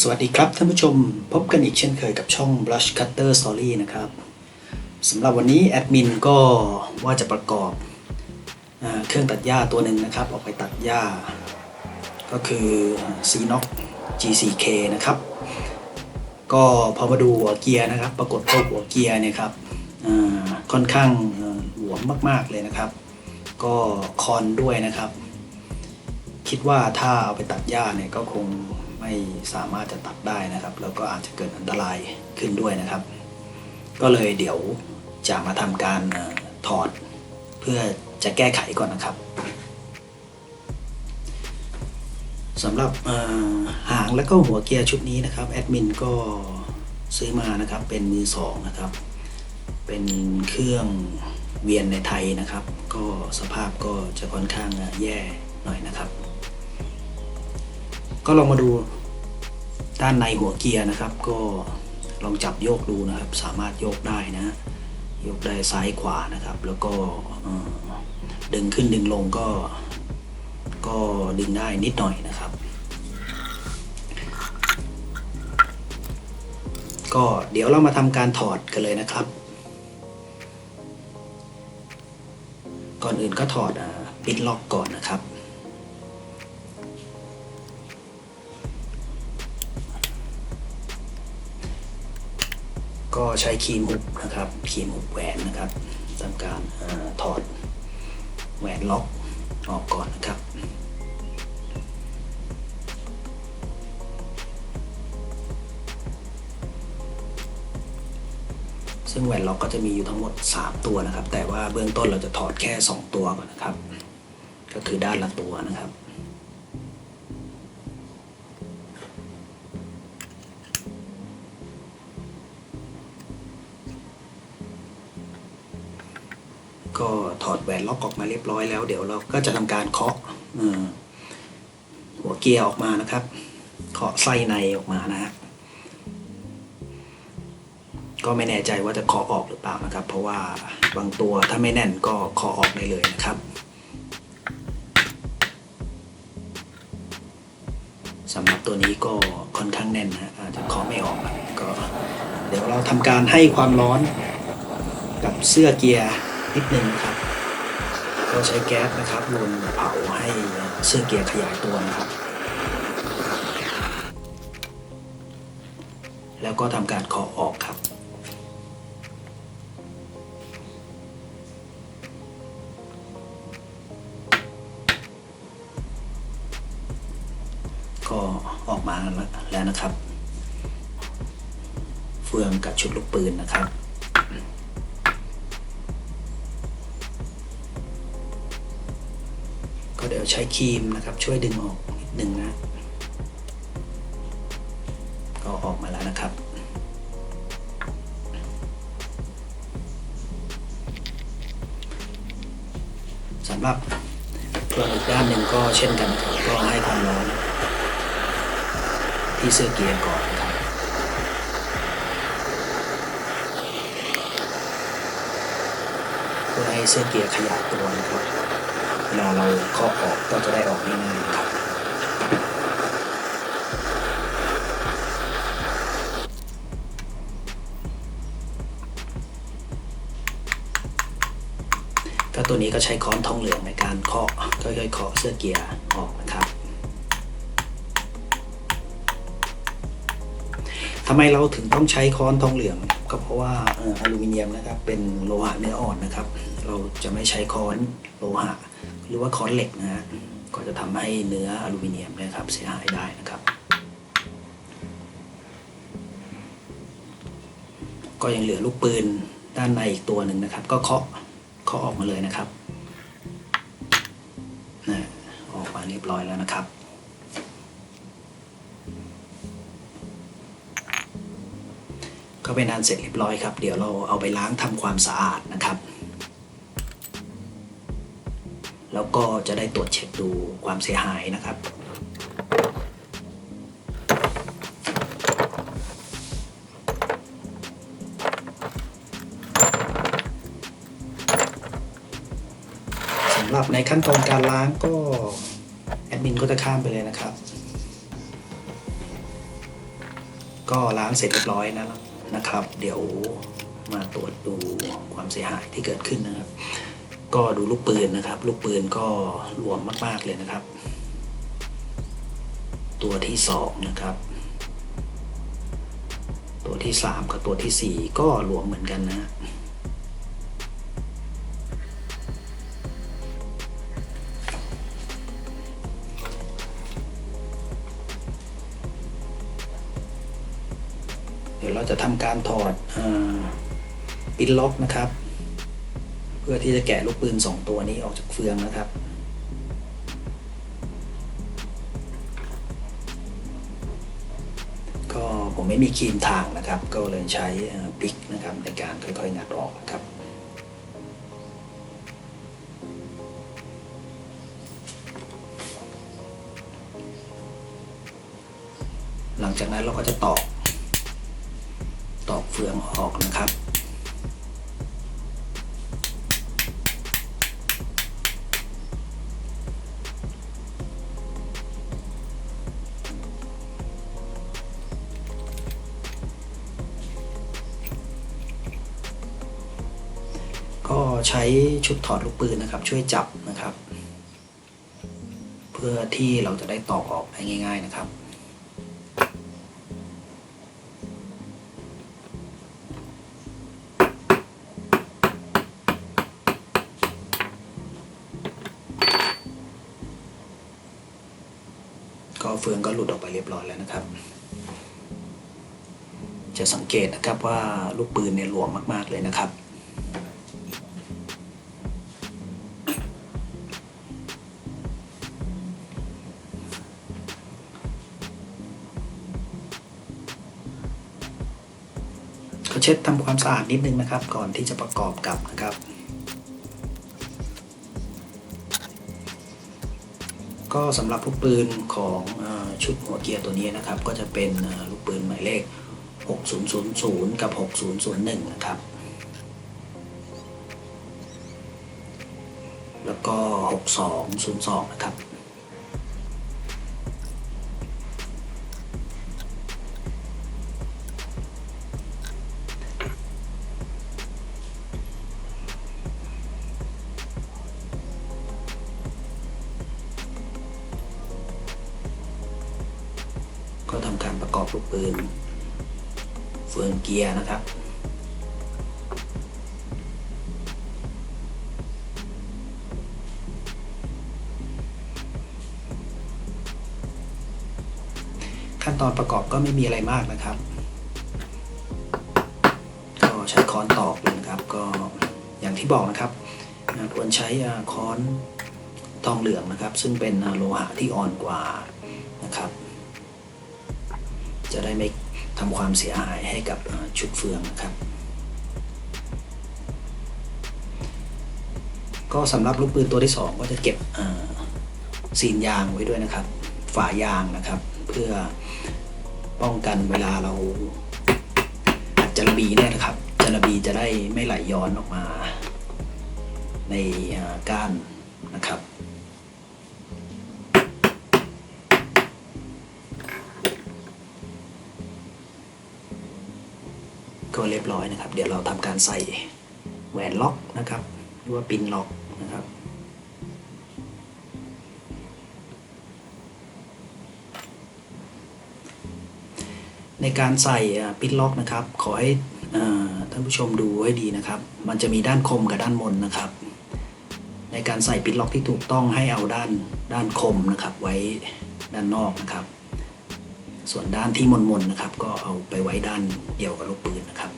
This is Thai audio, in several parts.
สวัสดีครับท่านผู้ชมพบกันอีกเช่นเคยกับช่อง Blush Cutter Story นะครับสำหรับวันนี้แอดมินก็ว่าจะประกอบอเครื่องตัดหญ้าตัวหนึ่งนะครับ ออกไปตัดหญ้า ก็คือ c n o c G4K นะครับ ก็พอมาดูหัวเกียร์นะครับ ปรากฏพบหัวเกียร์เนี่ยครับค่อนข้างหลวมมากๆเลยนะครับ ก็คอนด้วยนะครับ คิดว่าถ้าเอาไปตัดหญ้าเนี่ยก็คง ไม่สามารถจะตัดได้นะครับ แล้วก็อาจจะเกิดอันตรายขึ้นด้วยนะครับ ก็เลยเดี๋ยวจะมาทำการถอดเพื่อจะแก้ไขก่อนนะครับสำหรับหางและก็หัวเกียร์ชุดนี้นะครับแอดมินก็ซื้อมานะครับเป็นมือสองนะครับ เป็นเครื่องเวียนในไทยนะครับ ก็สภาพก็จะค่อนข้างแย่หน่อยนะครับ ก็ลองมาดูด้านในหัวเกียร์นะครับ ก็ลองจับโยกดูนะครับ สามารถโยกได้นะ โยกได้ซ้ายขวานะครับ แล้วก็ดึงขึ้นดึงลงก็ ก็ดึงได้นิดหน่อยนะครับ ก็เดี๋ยวเรามาทำการถอดกันเลยนะครับ ก่อนอื่นก็ถอดปิดล็อกก่อนนะครับ ก็ใช้ครีมหุบนะครับครีมหุบแหวนนะครับทำการอถอดแหวนล็อกออกก่อนนะครับ ซึ่งแหวนล็อกก็จะมีอยู่ทั้งหมด 3 ตัวนะครับ แต่ว่าเบื้องต้นเราจะถอดแค่ 2 ตัวก่อนนะครับ ก็คือด้านละตัวนะครับ ล็อกออกมาเรียบร้อยแล้ว เดี๋ยวเราก็จะทำการเคาะหัวเกียร์ออกมานะครับ เคาะไส้ในออกมานะฮะก็ไม่แน่ใจว่าจะเคาะออกหรือเปล่านะครับ เพราะว่าบางตัวถ้าไม่แน่นก็เคาะออกได้เลยนะครับสำหรับตัวนี้ก็ค่อนข้างแน่นนะอาจจะเคาะไม่ออกก็ เดี๋ยวเราทำการให้ความร้อนกับเสื้อเกียร์นิดนึงครับ ก็ใช้แก๊สนะครับลนเผาให้เสื้อเกียร์ขยายตัวนะครับ แล้วก็ทำการเคาะออกครับก็ออกมาแล้วนะครับ เฟืองกับชุดลูกปืนนะครับ ยวใช้ครีมนะครับ ช่วยดึงออกนิดนึงนะ ก็ออกมาแล้วนะครับ สำหรับส่วอีกด้านหนึ่งก็เช่นกันครับก็ให้ความร้อนที่เสื้อเกียร์ก่อนนะครับเพื่อให้เสื้อเกียร์ขยายตัวนะครับ เวลาเราเคาะออกก็จะได้ออกง่ายๆครับก็ตัวนี้ก็ใช้ค้อนทองเหลืองในการเคาะค่อยๆเคาะเสื้อเกียร์ออกนะครับทำไมเราถึงต้องใช้ค้อนทองเหลือง ก็เพราะว่าอออลูมิเนียมนะครับเป็นโลหะเนื้ออ่อนนะครับ เราจะไม่ใช้ค้อนโลหะ รือว่าค้อนเหล็กนะฮะก็จะทำให้เนื้ออลูมิเนียมนะครับเสียหายได้นะครับ ก็ยังเหลือลูกปืนด้านในอีกตัวหนึ่งนะครับ ก็เคาะเคาะออกมาเลยนะครับนะออกมาเรียบร้อยแล้วนะครับก็เป็นอันเสร็จเรียบร้อยครับ เดี๋ยวเราเอาไปล้างทำความสะอาดนะครับ ก็จะได้ตรวจเช็คดูความเสียหายนะครับ สำหรับในขั้นตอนการล้างก็แอดมินก็จะข้ามไปเลยนะครับ ก็ล้างเสร็จเรียบร้อยนะนะครับ เดี๋ยวมาตรวจดูความเสียหายที่เกิดขึ้นนะครับ ก็ดูลูกปืนนะครับ ลูกปืนก็รวมมาก ๆ เลยนะครับ ตัวที่สองนะครับ ตัวที่สามกับตัวที่สี่ก็รวมเหมือนกันนะเดี๋ยวเราจะทำการถอดอาปินล็อกนะครับ เพื่อที่จะแกะลูกปืน 2 ตัวนี้ออกจากเฟืองนะครับ ก็ผมไม่มีครีมทางนะครับ ก็เลยใช้ปิกนะครับในการค่อยๆงัดออกนะครับหลังจากนั้นเราก็จะตอกตอกเฟืองออกนะครับ ใช้ชุดถอดลูกปืนนะครับ ช่วยจับนะครับ เพื่อที่เราจะได้ตอกออกได้ง่าย ๆนะครับก็เฟืองก็หลุดออกไปเรียบร้อยแล้วนะครับ จะสังเกตนะครับว่าลูกปืนเนี่ยหลวมมากๆเลยนะครับ เช็ดทำความสะอาดนิดนึงนะครับ ก่อนที่จะประกอบกับนะครับ ก็สำหรับลูกปืนของอชุดหัวเกียร์ตัวนี้นะครับ ก็จะเป็นลูกปืนหมายเลข 6000 กับ 6001 นะครับ แล้วก็ 6202 นะครับ ประกอบก็ไม่มีอะไรมากนะครับ ก็ใช้ค้อนตอกเลยนะครับ ก็อย่างที่บอกนะครับควรใช้ค้อนทองเหลืองนะครับ ซึ่งเป็นโลหะที่อ่อนกว่านะครับ จะได้ไม่ทำความเสียหายให้กับชุดเฟืองนะครับก็สำหรับลูกปืนตัวที่ 2 ก็จะเก็บซีนยางไว้ด้วยนะครับ ฝายางนะครับ เพื่อ ป้องกันเวลาเราอัดจระบีเนี่ยนะครับจระบีจะได้ไม่ไหลย้อนออกมา ในก้านนะครับก็เรียบร้อยนะครับ เดี๋ยวเราทำการใส่แหวนล็อกนะครับ หรือว่าปินล็อกนะครับ ในการใส่ปิดล็อกนะครับ ขอให้ท่านผู้ชมดูให้ดีนะครับ มันจะมีด้านคมกับด้านมนนะครับ ในการใส่ปิดล็อกที่ถูกต้องให้เอาด้านด้านคมนะครับ ไว้ด้านนอกนะครับ ส่วนด้านที่มนๆนะครับ ก็เอาไปไว้ด้านเดียวกับลูกปืนนะครับ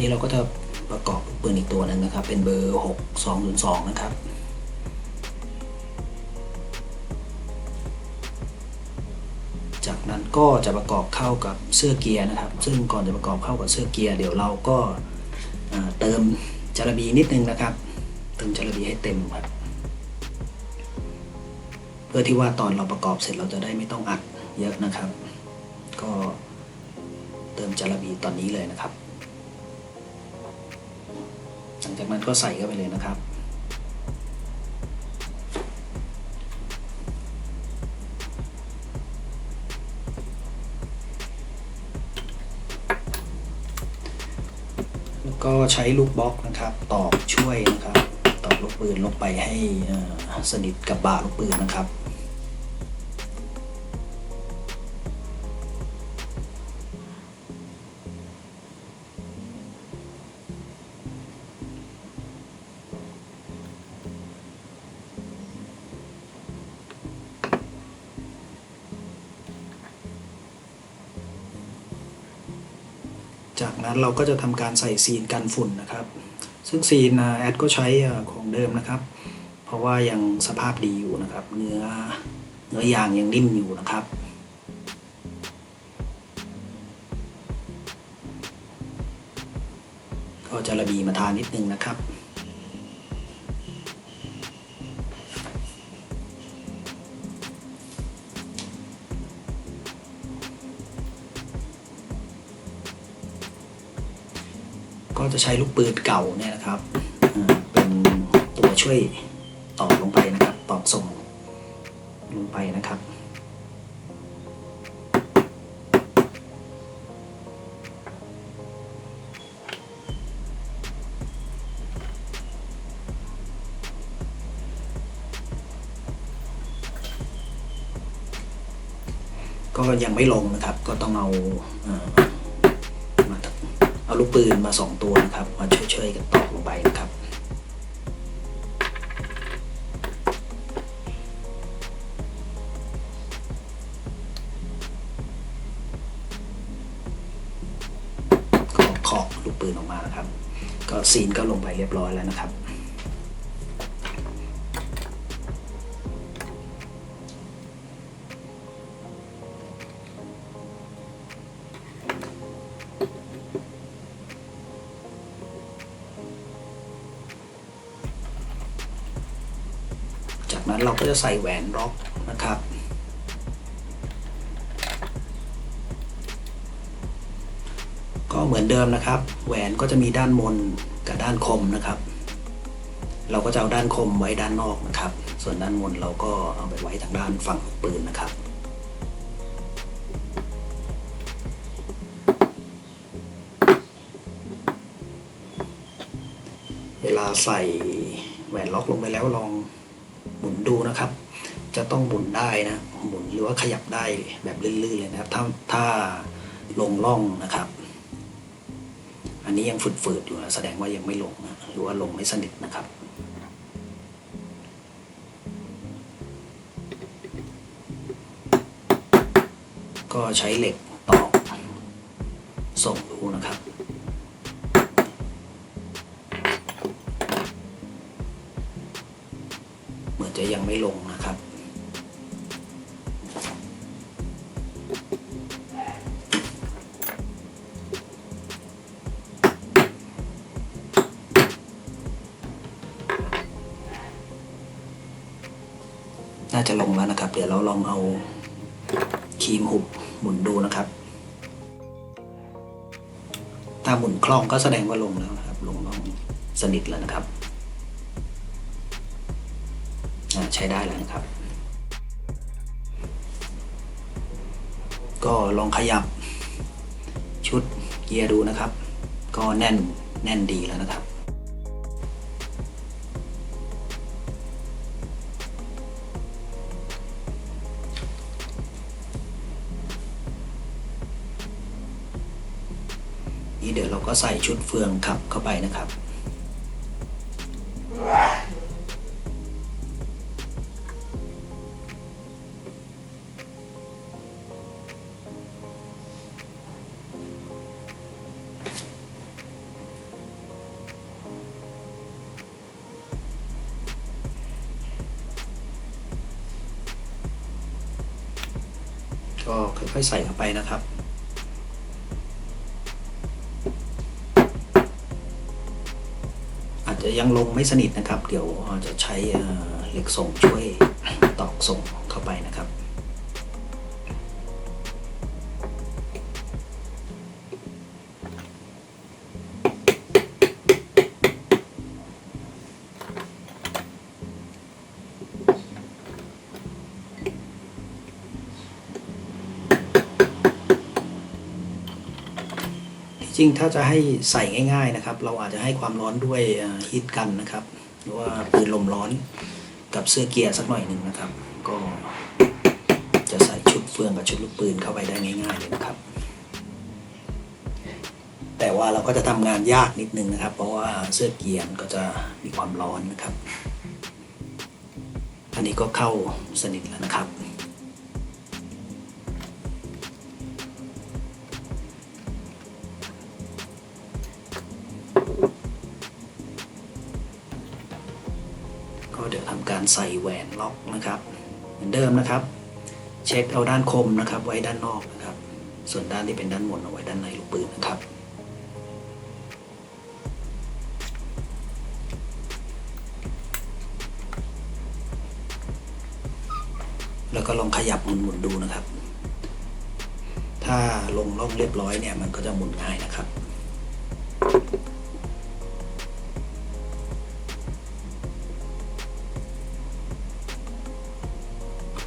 นี้เราก็จะประกอบปืนอีกตัวหนึ่งนะครับ เป็นเบอร์ 6202 นะครับจากนั้นก็จะประกอบเข้ากับเสื้อเกียร์นะครับ ซึ่งก่อนจะประกอบเข้ากับเสื้อเกียร์เดี๋ยวเราก็เติมจารบีนิดนึงนะครับ เติมจารบีให้เต็มครับ เพื่อที่ว่าตอนเราประกอบเสร็จเราจะได้ไม่ต้องอัดเยอะนะครับ ก็เติมจารบีตอนนี้เลยนะครับ นั้นก็ใส่เข้าไปเลยนะครับ แล้วก็ใช้ลูกบล็อกนะครับตอกช่วยนะครับ ตอกลูกปืนลงไปให้สนิทกับบาลูกปืนนะครับ จากนั้นเราก็จะทำการใส่ซีนกันฝุ่นนะครับ ซึ่งซีนแอดก็ใช้ของเดิมนะครับ เพราะว่ายังสภาพดีอยู่นะครับ เนื้อเนื้อยางยังนิ่มอยู่นะครับก็จะระบีมาทานนิดนึงนะครับ จะใช้ลูกปืนเก่าเนี่ยนะครับเป็นตัวช่วยตอกลงไปนะครับตอกส่งลงไปนะครับก็ยังไม่ลงนะครับ ก็ต้องเอา ลูกปืนมาสองตัวนะครับมาช่วยๆกันตอกลงไปนะครับก็ขอบลูกปืนออกมานะครับ ก็ซีนก็ลงไปเรียบร้อยแล้วนะครับ ก็จะใส่แหวนล็อกนะครับ ก็เหมือนเดิมนะครับ แหวนก็จะมีด้านบนกับด้านคมนะครับ เราก็จะเอาด้านคมไว้ด้านนอกนะครับ ส่วนด้านบนเราก็เอาไปไว้ทางด้านฝั่งปืนนะครับเวลาใส่แหวนล็อกลงไปแล้วลอง หมุนดูนะครับ จะต้องหมุนได้นะหมุนหรือว่าขยับได้แบบลื่นๆเลยนะครับ ถ้าถ้าลงล่องนะครับ อันนี้ยังฝืดๆอยู่นะแสดงว่ายังไม่ลงนะหรือว่าลงไม่สนิทนะครับก็ใช้เหล็กตอกส่งดูนะครับ ไม่ลงนะครับ น่าจะลงแล้วนะครับ เดี๋ยวเราลองเอาครีมหุบหมุนดูนะครับ ถ้าหมุนคล่องก็แสดงว่าลงแล้วนะครับ ลงลงสนิทแล้วนะครับ ใช้ได้แล้วนะครับ ก็ลองขยับชุดเกียร์ดูนะครับ ก็แน่นแน่นดีแล้วนะครับ นี่เดี๋ยวเราก็ใส่ชุดเฟืองขับเข้าไปนะครับ ค่อยๆใส่เข้าไปนะครับ อาจจะยังลงไม่สนิทนะครับ เดี๋ยวจะใช้เหล็กส่งช่วยตอกส่งเข้าไปนะครับ ริงๆถ้าจะให้ใส่ง่าย ๆนะครับ เราอาจจะให้ความร้อนด้วยฮีทกันนะครับ หรือว่าปืนลมร้อนกับเสื้อเกียร์สักหน่อยหนึ่งนะครับ ก็จะใส่ชุดเฟืองกับชุดลูกปืนเข้าไปได้ง่ายๆเลยนะครับ แต่ว่าเราก็จะทำงานยากนิดนึงนะครับ เพราะว่าเสื้อเกียร์ก็จะมีความร้อนนะครับ อันนี้ก็เข้าสนิทแล้วนะครับำการใส่แหวนล็อกนะครับ เหมือนเดิมนะครับ เช็คเอาด้านคมนะครับ ไว้ด้านนอกนะครับ ส่วนด้านที่เป็นด้านบนเอาไว้ด้านในลูกปืนนะครับแล้วก็ลองขยับหมุนๆดูนะครับ ถ้าลงล่องเรียบร้อยเนี่ยมันก็จะหมุนง่ายนะครับ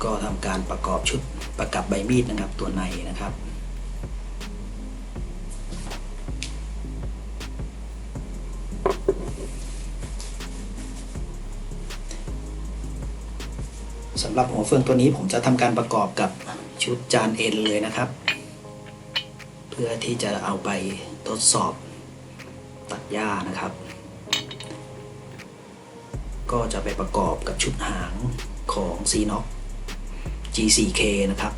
ก็ทำการประกอบชุดประกับใบมีดนะครับตัวในนะครับสำหรับหัวเฟืองตัวนี้ผมจะทำการประกอบกับชุดจานเอ็นเลยนะครับ เพื่อที่จะเอาไปทดสอบตัดหญ้านะครับ ก็จะไปประกอบกับชุดหางของ c n o x G4K นะครับ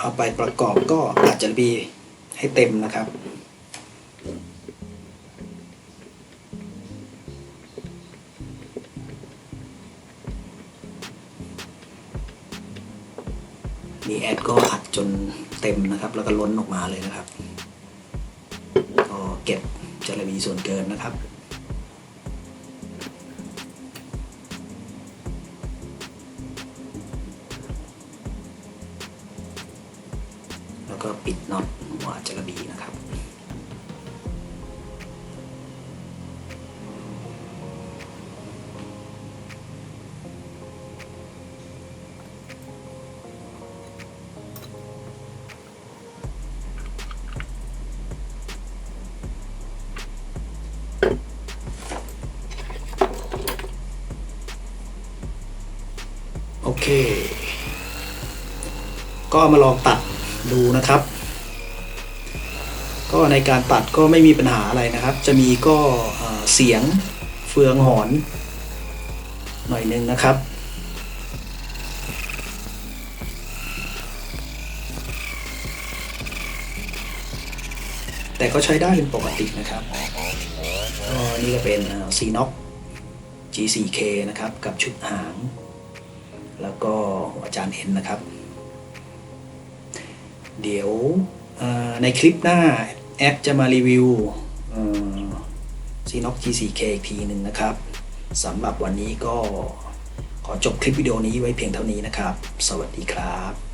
เอาไปประกอบก็อาจจะบีให้เต็มนะครับมีแอดก็อัดจนเต็มนะครับ แล้วก็ล้นออกมาเลยนะครับ ก็เก็บจะระบีส่วนเกินนะครับ ปิดน็อตหัวจระบีนะครับ โอเค ก็มาลองตัดดูนะครับ ก็ในการตัดก็ไม่มีปัญหาอะไรนะครับ จะมีก็เสียงเฟืองหอน หน่อยหนึงนะครับแต่ก็ใช้ได้เป็นปกตินะครับก็นี่ก็เป็นซีน็อก G4K นะครับ กับชุดหาง แล้วก็หัวจานเอ็นนะครับ เดี๋ยวในคลิปหน้า แอปจะมารีวิวซีน็อก G4K อีกทีหนึ่งนะครับสำหรับวันนี้ก็ขอจบคลิปวิดีโอนี้ไว้เพียงเท่านี้นะครับ สวัสดีครับ